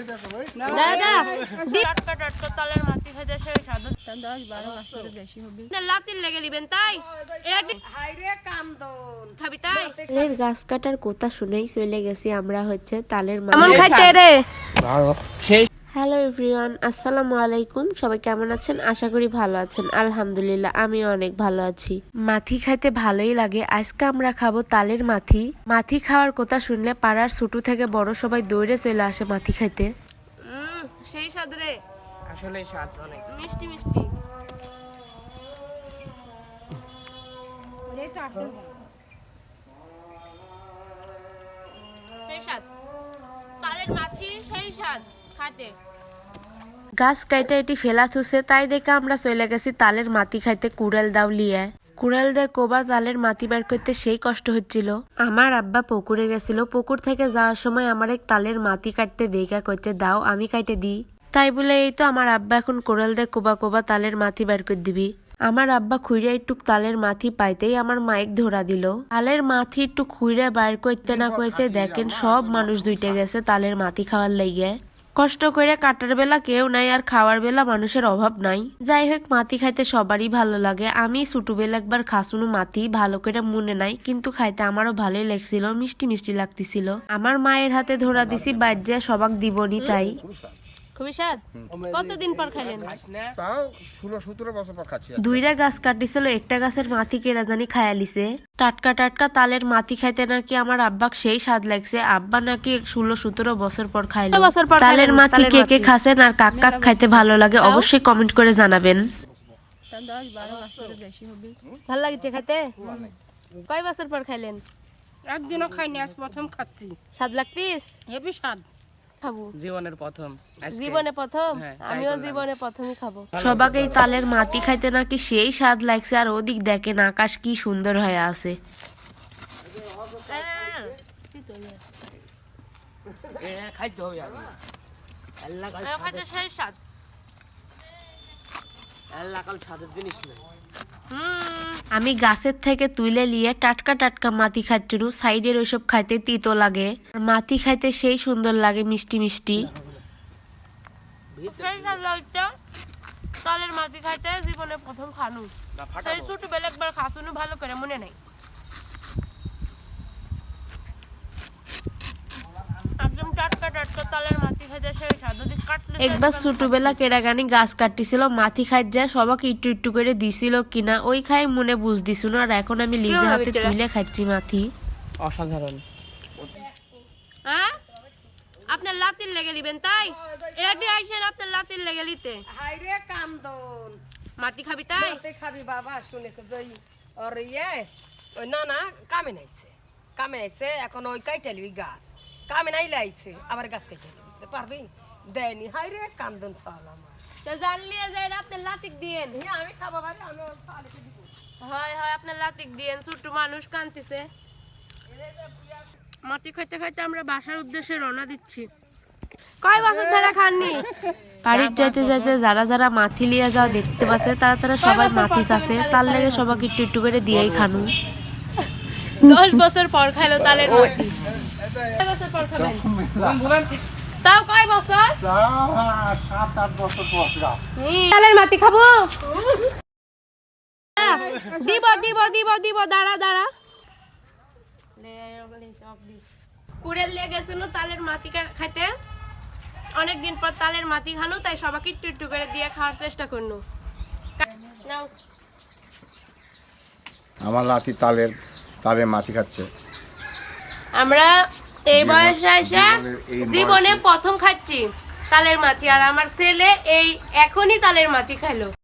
দাদা টাটকা টাটকা তালের মাটি খাইতে সে সাদত দশ বারো বছরের বেশি হবে। লাতির লেগে নিবেন তাই? খাবি তাই? তালের গাছ কাটার কথা শুনেই চলে গেছি আমরা হচ্ছে তালের মাটি খাইতে রে। হ্যালো এভরিওয়ান আসসালামু আলাইকুম সবাই কেমন আছেন? আশা করি ভালো আছেন। আলহামদুলিল্লাহ আমিও অনেক ভালো আছি। মাথি খাইতে ভালোই লাগে। আজকে আমরা খাব তালের মাথি। মাথি খাওয়ার কথা শুনলে পাড়ার ছোট থেকে বড় সবাই দৌড়ে চলে আসে মাথি খাইতে। সেই স্বাদ রে। আসলে স্বাদ অনেক। মিষ্টি মিষ্টি। সেই স্বাদ। তালের মাটি সেই স্বাদ। গাছ কাইটা এটি ফেলা থুসে তাই দেখে আমরা চলে গেছি তালের মাটি খাইতে কুড়াল দাও লিয়ে। কুড়াল দিয়ে কোবা তালের মাটি বের করতে সেই কষ্ট হচ্ছিল। আমার আব্বা পুকুরে গেছিল, পুকুর থেকে যাওয়ার সময় আমার এক তালের মাটি কাটতে দেখা করছে, দাও, আমি কাটে দিই তাই বলে এই তো আমার আব্বা এখন কোড়াল দিয়ে কোবা কোবা তালের মাটি বের করে দিবি। আমার আব্বা খুঁড়ে একটু তালের মাথি পাইতেই আমার মাইক ধরা দিল। তালের মাথি একটু খুঁড়ে বাইর করতে না করতে দেখেন সব মানুষ দুইটে গেছে তালের মাথি খাওয়ার লাইগে। কষ্ট করে কাটার বেলা কেউ নাই আর খাওয়ার বেলা মানুষের অভাব নাই। যাই হোক মাতি খাইতে সবারই ভালো লাগে। আমি ছোটবেলা একবার খাসুনু মাতি ভালো করে মনে নাই, কিন্তু খাইতে আমারও ভালোই লাগছিল, মিষ্টি মিষ্টি লাগতেছিল। আমার মায়ের হাতে ধরা দিছি, বাজ্যা সবাক দিবনি তাই। খুবই স্বাদ? কতদিন পর খাইলেন? তাও ষোলো সতেরো বছর পর খাচ্ছি দুইটা গাছ কাটিছিল একটা গাছের কেরা জানি খায়ালিছে টাটকা টাটকা তালের মাটি খাইতে নাকি আমার আব্বাক সেই স্বাদ লাগছে আব্বা নাকি ষোলো সতেরো বছর পর খাইলো। কত বছর পর তালের তালের কে কে? খাসেন আর কাক কাক খাইতে ভালো লাগে অবশ্যই কমেন্ট করে জানাবেন। দশ বারো বছরের বেশি হবে ভালো লাগছে খাইতে? কয় বছর পর খাইলেন? একদিনও খাইনি আজ প্রথম খাচ্ছি। স্বাদ লাগতিস? হেবি স্বাদ। খাব। জীবনের প্রথম। জীবনে প্রথম? হ্যাঁ, আমিও জীবনে প্রথমই খাব। সবাকে তালের মাটি খাইতে নাকি সেই স্বাদ লাগছে আর ওদিক দেখেন আকাশ কি সুন্দর হয়ে আছে। খাইতে হবে আল্লাহ কাল স্বাদের জিনিস হুম আমি গাছের থেকে তুলে নিয়ে টাটকা টাটকা মাটি খাচ্ছু সাইডের ওইসব খাইতে তিতো লাগে। আর মাটি খাইতে সেই সুন্দর লাগে মিষ্টি মিষ্টি। তালের মাটি খাইতে জীবনে প্রথম খানু। সেই ছোট খাসুনু ভালো করে মনে নাই। একদম টাটকা টাটকা তালের মাটি একবার ছোটবেলা কেরাগানি গাছ কাটতেছিল মাটি খাই যায় সবাকে একটু একটু করে দিছিল কিনা ওই খাই মনে বুঝ দিছিল আর এখন আমি কিরম হাতে? তুলে খাচ্ছি মাটি অসাধারণ। হ্যাঁ? আপনার লাতির লেগে নিবেন তাই? এটি আইসেন আপনার লাতির লেগে নিতে হাইরে কান্দন। মাটি খাবি তাই? মাতে খাবি বাবা শুনে তো জই ওর ইয়ে ওই না না কামে নাইছে। কামে নাইছে এখন ওই কাইটালি গাছ। কামে নাই আইছে আবার গাছ কাইটালি দিতে পারবি? দেয়নি হাইরে কান্দন চাল আমার। তো জানলিয়ে যায় আপনার লাতিক দিয়েন। হে, আমি খাব ভাই আমি হয় হয় আপনার লাতিক দিয়েন ছোট্ট মানুষ কান্তিছে মাটি খাইতে খাইতে আমরা বাসার উদ্দেশ্যে রওনা দিচ্ছি। কয় বছর ধরে খাননি? বাড়ির যাইতে যাইতে যারা যারা মাথি লিয়ে যাও দেখতে পাচ্ছে তারা তারা সবাই মাথি চাষে তার লেগে সবাইকে একটু একটু করে দিয়েই খানু। দশ বছর পর খাইলো তালের মাটি। তাও কয় বছর? সাত আট বছর মাটি খাব? দিব দিব দিব দিব দাঁড়া দাঁড়া। কুড়েল লিয়ে গেছিল তালের মাটি খাইতে। অনেকদিন পর তালের মাটি খানো তাই সবাইকে একটু একটু করে দিয়ে খাওয়ার চেষ্টা করল নাও। আমার নাতি তালের তালের মাটি খাচ্ছে। আমরা এই বয়সে এসে জীবনে প্রথম খাচ্ছি তালের মাটি আর আমার ছেলে এই এখনই তালের মাটি খাইলো।